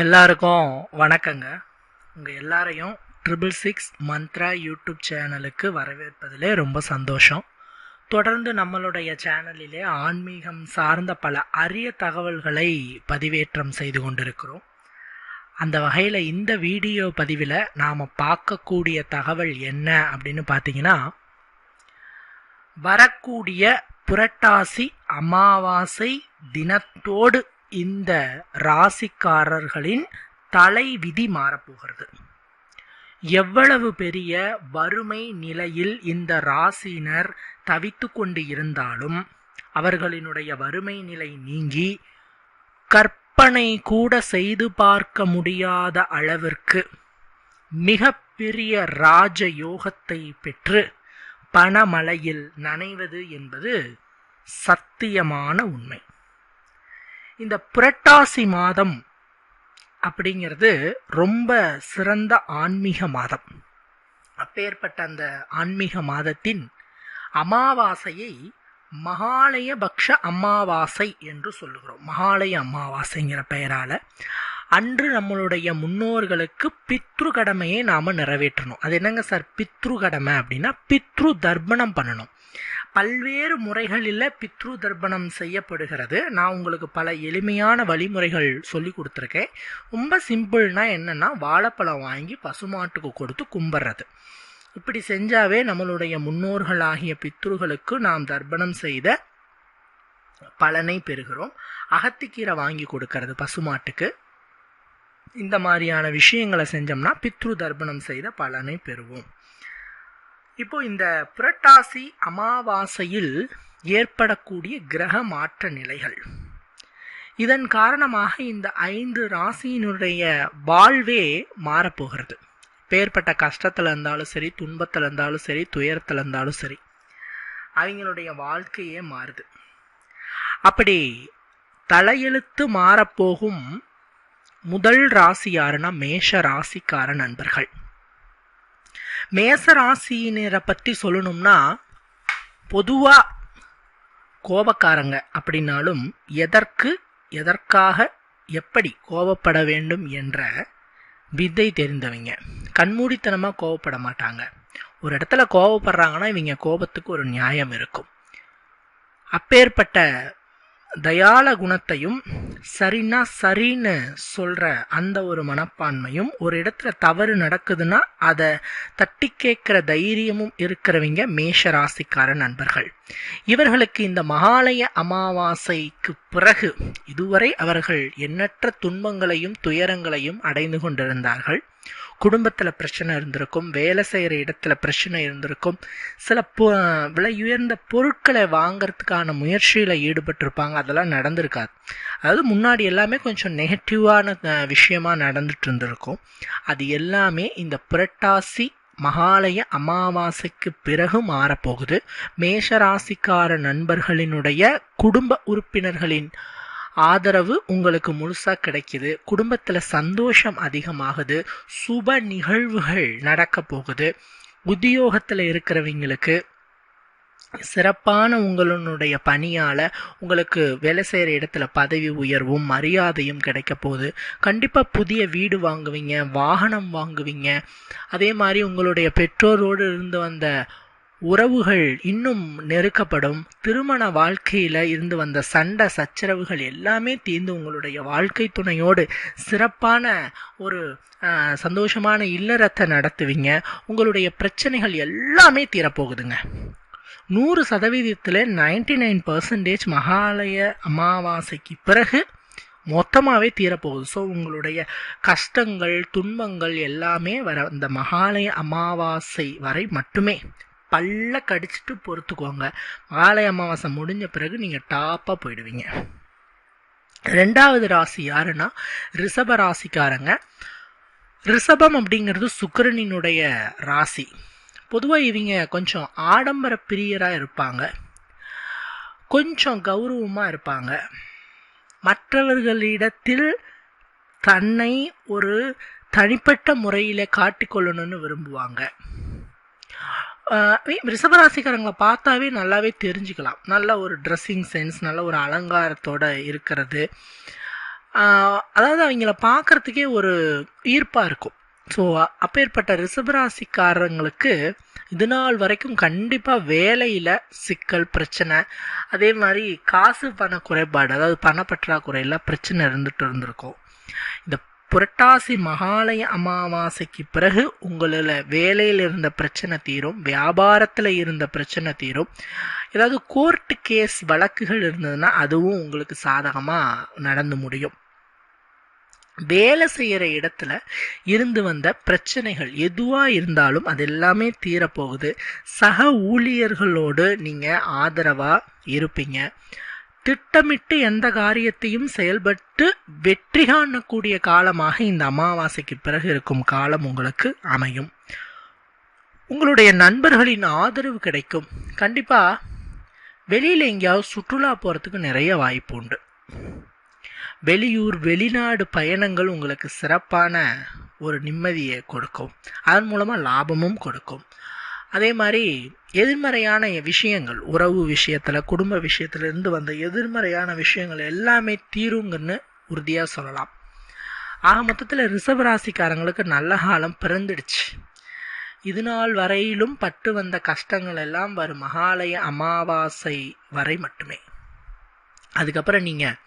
எல்லாருக்கும் வணக்கங்க. உங்கள் எல்லாரையும் ட்ரிபிள் சிக்ஸ் மந்த்ரா யூடியூப் சேனலுக்கு வரவேற்பதிலே ரொம்ப சந்தோஷம். தொடர்ந்து நம்மளுடைய சேனலிலே ஆன்மீகம் சார்ந்த பல அரிய தகவல்களை பதிவேற்றம் செய்து கொண்டிருக்கிறோம். அந்த வகையில் இந்த வீடியோ பதிவில் நாம் பார்க்கக்கூடிய தகவல் என்ன அப்படின்னு பார்த்தீங்கன்னா வரக்கூடிய புரட்டாசி அமாவாசை தினத்தோடு இந்த ராசிக்காரர்களின் தலை விதி மாறப்போகிறது. எவ்வளவு பெரிய வறுமை நிலையில் இந்த ராசியினர் தவித்து கொண்டு இருந்தாலும் அவர்களினுடைய வறுமை நிலை நீங்கி கற்பனை கூட செய்து பார்க்க முடியாத அளவிற்கு மிக பெரிய ராஜ யோகத்தை பெற்று பணமலையில் நனைவது என்பது சத்தியமான உண்மை. இந்த புரட்டாசி மாதம் அப்படிங்கிறது ரொம்ப சிறந்த ஆன்மீக மாதம். அப்பேற்பட்ட அந்த ஆன்மீக மாதத்தின் அமாவாசையை மகாலய பக்ஷ அமாவாசை என்று சொல்லுகிறோம். மகாலய அமாவாசைங்கிற பெயரால் அன்று நம்மளுடைய முன்னோர்களுக்கு பித்ரு கடமையை நாம் நிறைவேற்றணும். அது என்னங்க சார்? பித்ரு கடமை அப்படின்னா பித்ரு தர்ப்பணம் பண்ணணும். பல்வேறு முறைகளில் பித்ரு தர்ப்பணம் செய்யப்படுகிறது. நான் உங்களுக்கு பல எளிமையான வழிமுறைகள் சொல்லி கொடுத்துருக்கேன். ரொம்ப சிம்பிள்னா என்னென்னா வாழைப்பழம் வாங்கி பசுமாட்டுக்கு கொடுத்து கும்பிட்றது. இப்படி செஞ்சாவே நம்மளுடைய முன்னோர்களாகிய பித்ருகளுக்கு நாம் தர்ப்பணம் செய்த பலனை பெறுகிறோம். அகத்திக்கீரை வாங்கி கொடுக்கறது பசுமாட்டுக்கு. இந்த மாதிரியான விஷயங்களை செஞ்சோம்னா பித்ரு தர்ப்பணம் செய்த பலனை பெறுவோம். இப்போ இந்த புரட்டாசி அமாவாசையில் ஏற்படக்கூடிய கிரக மாற்ற நிலைகள். இதன் காரணமாக இந்த ஐந்து ராசியினுடைய வாழ்வே மாறப்போகிறது. பேர்பட்ட கஷ்டத்தில் இருந்தாலும் சரி துன்பத்தில் இருந்தாலும் சரி துயரத்தில் இருந்தாலும் சரி அவங்களுடைய வாழ்க்கையே மாறுது. அப்படி தலையெழுத்து மாறப்போகும் முதல் ராசி யாருன்னா மேஷ ராசிக்கார நண்பர்கள். மேசராசினரை பற்றி சொல்லணும்னா பொதுவாக கோபக்காரங்க அப்படின்னாலும் எதற்கு எதற்காக எப்படி கோபப்பட வேண்டும் என்ற வித்தை தெரிந்தவங்க. கண்மூடித்தனமாக கோவப்பட மாட்டாங்க. ஒரு இடத்துல கோவப்படுறாங்கன்னா இவங்க கோபத்துக்கு ஒரு நியாயம் இருக்கும். அப்பேற்பட்ட தயால குணத்தையும் சரின்னா சரின்னு சொல்கிற அந்த ஒரு மனப்பான்மையும் ஒரு இடத்துல தவறு நடக்குதுன்னா அதை தட்டி கேட்குற தைரியமும் இருக்கிறவங்க மேஷ ராசிக்கார நண்பர்கள். இவர்களுக்கு இந்த மகாலய அமாவாசைக்கு பிறகு இதுவரை அவர்கள் எண்ணற்ற துன்பங்களையும் துயரங்களையும் அடைந்து கொண்டிருந்தார்கள். குடும்பத்தில் பிரச்சனை இருந்திருக்கும் வேலை செய்கிற இடத்துல பிரச்சனை இருந்திருக்கும். சில விலை உயர்ந்த பொருட்களை வாங்கிறதுக்கான முயற்சியில் ஈடுபட்டிருப்பாங்க. அதெல்லாம் நடந்திருக்காது. அதாவது முன்னாடி எல்லாமே கொஞ்சம் நெகட்டிவான விஷயமா நடந்துட்டு இருந்திருக்கும். அது எல்லாமே இந்த புரட்டாசி மகாலய அமாவாசைக்கு பிறகு மாறப்போகுது. மேஷராசிக்கார நண்பர்களினுடைய குடும்ப உறுப்பினர்களின் ஆதரவு உங்களுக்கு முழுசாக கிடைக்கிது. குடும்பத்தில் சந்தோஷம் அதிகமாகுது. சுப நிகழ்வுகள் நடக்க போகுது. உத்தியோகத்தில் இருக்கிறவங்களுக்கு சிறப்பான உங்களுடைய பணியால் உங்களுக்கு வேலை செய்கிற இடத்துல பதவி உயர்வும் மரியாதையும் கிடைக்க போகுது. கண்டிப்பாக புதிய வீடு வாங்குவீங்க வாகனம் வாங்குவீங்க. அதே மாதிரி உங்களுடைய பெற்றோரோடு இருந்து வந்த உறவுகள் இன்னும் நெருக்கப்படும். திருமண வாழ்க்கையில் இருந்து வந்த சண்டை சச்சரவுகள் எல்லாமே தீர்ந்து உங்களுடைய வாழ்க்கை துணையோடு சிறப்பான ஒரு சந்தோஷமான இல்லறத்தை நடத்துவீங்க. உங்களுடைய பிரச்சனைகள் எல்லாமே தீரப்போகுதுங்க. நூறு சதவீதத்தில் நைன்டி நைன் பர்சன்டேஜ் மகாலய அமாவாசைக்கு பிறகு மொத்தமாகவே தீரப்போகுது. ஸோ உங்களுடைய கஷ்டங்கள் துன்பங்கள் எல்லாமே வர இந்த மகாலய அமாவாசை வரை மட்டுமே. பல்ல கடிச்சிட்டு பொறுத்துக்கோங்க. ஆலய அமாவாசை முடிஞ்ச பிறகு நீங்கள் டாப்பாக போயிடுவீங்க. ரெண்டாவது ராசி யாருன்னா ரிஷப ராசிக்காரங்க. ரிஷபம் அப்படிங்கிறது சுக்கரனினுடைய ராசி. பொதுவாக இவங்க கொஞ்சம் ஆடம்பர பிரியராக இருப்பாங்க. கொஞ்சம் கௌரவமாக இருப்பாங்க. மற்றவர்களிடத்தில் தன்னை ஒரு தனிப்பட்ட முறையில் காட்டிக்கொள்ளணும்னு விரும்புவாங்க. ரிஷபராசிக்காரங்களை பார்த்தாவே நல்லாவே தெரிஞ்சுக்கலாம். நல்ல ஒரு ட்ரெஸ்ஸிங் சென்ஸ் நல்ல ஒரு அலங்காரத்தோட இருக்கிறது. அதாவது அவங்கள பார்க்கறதுக்கே ஒரு ஈர்ப்பாக இருக்கும். ஸோ அப்பேற்பட்ட ரிஷபராசிக்காரங்களுக்கு இது நாள் வரைக்கும் கண்டிப்பாக வேலையில் சிக்கல் பிரச்சனை அதே மாதிரி காசு பண குறைபாடு அதாவது பணப்பற்றாக்குறையில் பிரச்சனை இருந்துகிட்டு இருந்திருக்கும். இந்த புரட்டாசி மகாலய அமாவாசைக்கு பிறகு உங்களில் வேலையில் இருந்த பிரச்சனை தீரும் வியாபாரத்தில் இருந்த பிரச்சனை தீரும். ஏதாவது கோர்ட்டு கேஸ் வழக்குகள் இருந்ததுன்னா அதுவும் உங்களுக்கு சாதகமாக நடந்து முடியும். வேலை செய்கிற இடத்துல இருந்து வந்த பிரச்சனைகள் எதுவாக இருந்தாலும் அது எல்லாமே தீரப்போகுது. சக ஊழியர்களோடு நீங்கள் ஆதரவாக இருப்பீங்க. திட்டமிட்டு எந்த காரியத்தையும் செயல்பட்டு வெற்றி காணக்கூடிய காலமாக இந்த அமாவாசைக்கு பிறகு இருக்கும் காலம் உங்களுக்கு அமையும். உங்களுடைய நண்பர்களின் ஆதரவு கிடைக்கும். கண்டிப்பாக வெளியில் எங்கேயாவது சுற்றுலா போகிறதுக்கு நிறைய வாய்ப்பு உண்டு. வெளியூர் வெளிநாடு பயணங்கள் உங்களுக்கு சிறப்பான ஒரு நிம்மதியை கொடுக்கும். அதன் மூலமாக லாபமும் கொடுக்கும். அதே மாதிரி எதிர்மறையான விஷயங்கள் உறவு விஷயத்தில் குடும்ப விஷயத்துல இருந்து வந்த எதிர்மறையான விஷயங்கள் எல்லாமே தீருங்கன்னு உறுதியாக சொல்லலாம். ஆக மொத்தத்தில் ரிசர்வ் ராசிக்காரங்களுக்கு நல்ல காலம் பிறந்துடுச்சு. இது நாள் வரையிலும் பட்டு வந்த கஷ்டங்கள் எல்லாம் வரும். மகாலய அமாவாசை வரை மட்டுமே. அதுக்கப்புறம் நீங்கள்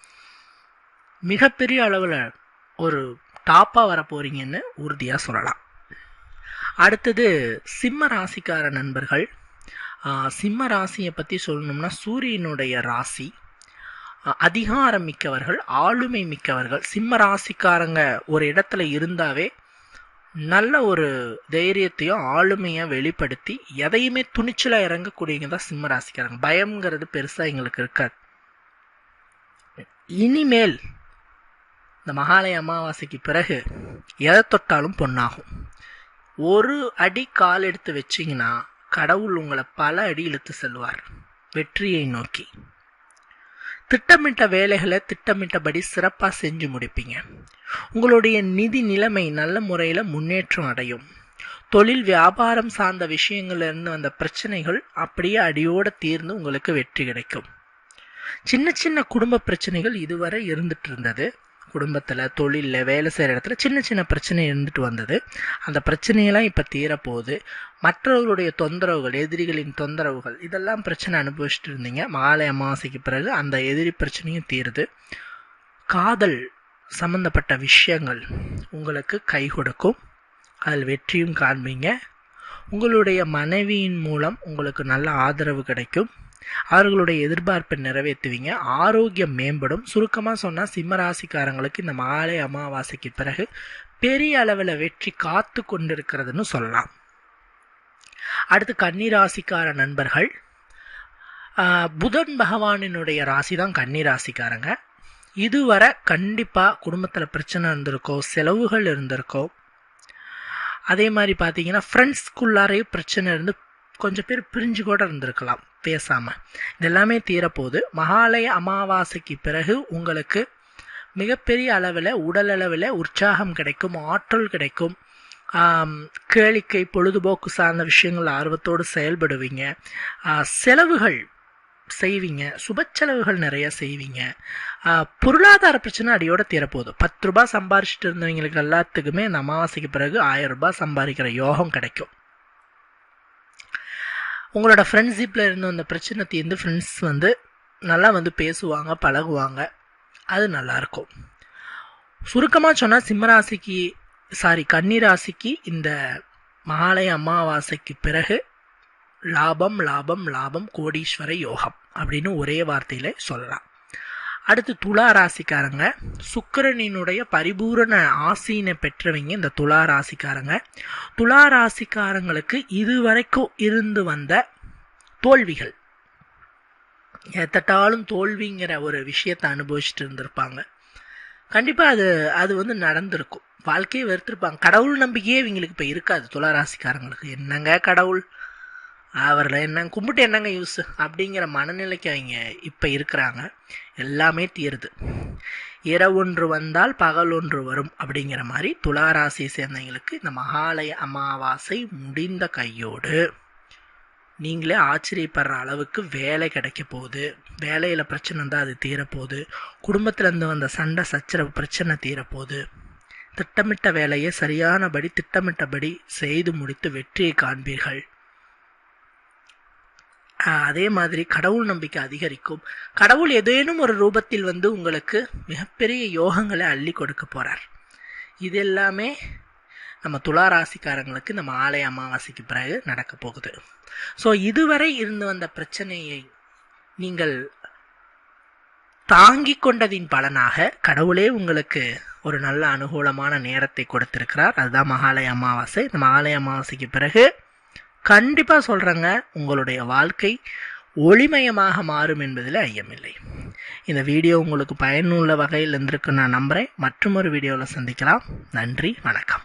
மிகப்பெரிய அளவில் ஒரு டாப்பாக வர போகிறீங்கன்னு உறுதியாக சொல்லலாம். அடுத்தது சிம்ம ராசிக்கார நண்பர்கள். சிம்ம ராசியை பற்றி சொல்லணும்னா சூரியனுடைய ராசி. அதிகாரம் மிக்கவர்கள் ஆளுமை மிக்கவர்கள். சிம்ம ராசிக்காரங்க ஒரு இடத்துல இருந்தாவே நல்ல ஒரு தைரியத்தையும் ஆளுமையை வெளிப்படுத்தி எதையுமே துணிச்சலாக இறங்கக்கூடியவங்க தான் சிம்ம ராசிக்காரங்க. பயம்ங்கிறது பெருசாக எங்களுக்கு இருக்காது. இனிமேல் இந்த மகாலய அமாவாசைக்கு பிறகு எதை தொட்டாலும் பொண்ணாகும் ஒரு அடி கால் எடுத்து வச்சிங்கன்னா கடவுள் உங்களை பல அடி இழுத்து செல்வார் வெற்றியை நோக்கி. திட்டமிட்ட வேலைகளை திட்டமிட்டபடி சிறப்பாக செஞ்சு முடிப்பீங்க. உங்களுடைய நிதி நிலைமை நல்ல முறையில் முன்னேற்றம் அடையும். தொழில் வியாபாரம் சார்ந்த விஷயங்கள்லேருந்து வந்த பிரச்சனைகள் அப்படியே அடியோடு தீர்ந்து உங்களுக்கு வெற்றி கிடைக்கும். சின்ன சின்ன குடும்ப பிரச்சனைகள் இதுவரை இருந்துட்டு இருந்தது. குடும்பத்தில் தொழிலில் வேலை செய்கிற இடத்துல சின்ன சின்ன பிரச்சனை இருந்துட்டு வந்தது. அந்த பிரச்சனையெல்லாம் இப்போ தீரப்போகுது. மற்றவர்களுடைய தொந்தரவுகள் எதிரிகளின் தொந்தரவுகள் இதெல்லாம் பிரச்சனை அனுபவிச்சுட்டு இருந்தீங்க. மாலை அமாவாசைக்கு பிறகு அந்த எதிரி பிரச்சனையும் தீருது. காதல் சம்பந்தப்பட்ட விஷயங்கள் உங்களுக்கு கை கொடுக்கும். அதில் வெற்றியும் காண்பீங்க. உங்களுடைய மனைவியின் மூலம் உங்களுக்கு நல்ல ஆதரவு கிடைக்கும். அவர்களுடைய எதிர்பார்ப்பை நிறைவேற்றுவீங்க. ஆரோக்கியம் மேம்படும். சுருக்கமாக சொன்னால் சிம்மராசிக்காரங்களுக்கு இந்த மாலை அமாவாசைக்கு பிறகு பெரிய அளவில் வெற்றி காத்து கொண்டிருக்கிறதுன்னு சொல்லலாம். அடுத்து கன்னிராசிக்கார நண்பர்கள். ஆஹ், புதன் பகவானினுடைய ராசி தான் கன்னிராசிக்காரங்க. இதுவரை கண்டிப்பாக குடும்பத்தில் பிரச்சனை இருந்திருக்கோ செலவுகள் இருந்திருக்கோ அதே மாதிரி பார்த்தீங்கன்னா ஃப்ரெண்ட்ஸ்குள்ளாரையும் பிரச்சனை இருந்து கொஞ்சம் பேர் பிரிஞ்சு கூட இருந்திருக்கலாம் பேசாமல் இதெல்லாமே தீரப்போகுது மகாலய அமாவாசைக்கு பிறகு உங்களுக்கு மிகப்பெரிய அளவில் உடல் அளவில் உற்சாகம் கிடைக்கும் ஆற்றல் கிடைக்கும். கேளிக்கை பொழுதுபோக்கு சார்ந்த விஷயங்கள் ஆர்வத்தோடு செயல்படுவீங்க. செலவுகள் செய்வீங்க சுப செலவுகள் நிறைய செய்வீங்க. பொருளாதார பிரச்சனை அடியோட தீரப்போகுது. பத்து ரூபாய் சம்பாரிச்சிட்டு இருந்தவங்களுக்கு எல்லாத்துக்குமே இந்த அமாவாசைக்கு பிறகு ஆயிரம் ரூபாய் சம்பாதிக்கிற யோகம் கிடைக்கும். உங்களோட ஃப்ரெண்ட்ஷிப்பில் இருந்து அந்த பிரச்சனை தீர்ந்து ஃப்ரெண்ட்ஸ் வந்து நல்லா வந்து பேசுவாங்க பழகுவாங்க அது நல்லாயிருக்கும் சுருக்கமாக சொன்னால் சிம்மராசிக்கு சாரி கன்னிராசிக்கு இந்த மகாலய அமாவாசைக்கு பிறகு லாபம் லாபம் லாபம் கோடீஸ்வர யோகம் அப்படின்னு ஒரே வார்த்தையில் சொல்லலாம். அடுத்து துலா ராசிக்காரங்க சுக்கரனினுடைய பரிபூரண ஆசீனை பெற்றவங்க இந்த துலா ராசிக்காரங்க துலா ராசிக்காரங்களுக்கு இதுவரைக்கும் இருந்து வந்த தோல்விகள். எத்தட்டாலும் தோல்விங்கிற ஒரு விஷயத்தை அனுபவிச்சுட்டு இருந்திருப்பாங்க. கண்டிப்பாக அது அது வந்து நடந்திருக்கும். வாழ்க்கையை வெறுத்திருப்பாங்க. கடவுள் நம்பிக்கையே இவங்களுக்கு இப்போ இருக்காது. துலா ராசிக்காரங்களுக்கு என்னங்க கடவுள்? அவரில் என்ன கும்பிட்டு என்னங்க யூஸ் அப்படிங்கிற மனநிலைக்கு அவங்க இப்போ இருக்கிறாங்க. எல்லாமே தீருது. இரவு ஒன்று வந்தால் பகல் ஒன்று வரும் அப்படிங்கிற மாதிரி துளாராசியை சேர்ந்தவங்களுக்கு இந்த மகாலய அமாவாசை முடிந்த கையோடு நீங்களே ஆச்சரியப்படுற அளவுக்கு வேலை கிடைக்க போகுது. வேலையில் பிரச்சனை இருந்தால் அது தீரப்போகுது. குடும்பத்திலேருந்து வந்த சண்டை சச்சரவு பிரச்சனை தீரப்போகுது. திட்டமிட்ட வேலையை சரியானபடி திட்டமிட்டபடி செய்து முடித்து வெற்றியை காண்பீர்கள். அதே மாதிரி கடவுள் நம்பிக்கை அதிகரிக்கும். கடவுள் ஏதேனும் ஒரு ரூபத்தில் வந்து உங்களுக்கு மிகப்பெரிய யோகங்களை அள்ளி கொடுக்க போகிறார் இது எல்லாமே நம்ம துலா ராசிக்காரங்களுக்கு நம்ம ஆலய அமாவாசைக்கு பிறகு நடக்க போகுது. ஸோ இதுவரை இருந்து வந்த பிரச்சனையை நீங்கள் தாங்கி கொண்டதின் பலனாக கடவுளே உங்களுக்கு ஒரு நல்ல அனுகூலமான நேரத்தை கொடுத்திருக்கிறார். அதுதான் மகாலய அமாவாசை. இந்த மகாலய அமாவாசைக்கு பிறகு கண்டிப்பாக சொல்கிறேங்க உங்களுடைய வாழ்க்கை ஒளிமயமாக மாறும் என்பதில் ஐயமில்லை. இந்த வீடியோ உங்களுக்கு பயனுள்ள வகையில் இருந்திருக்கு நான் நம்புகிறேன் மற்றும் ஒரு வீடியோவில் சந்திக்கலாம். நன்றி வணக்கம்.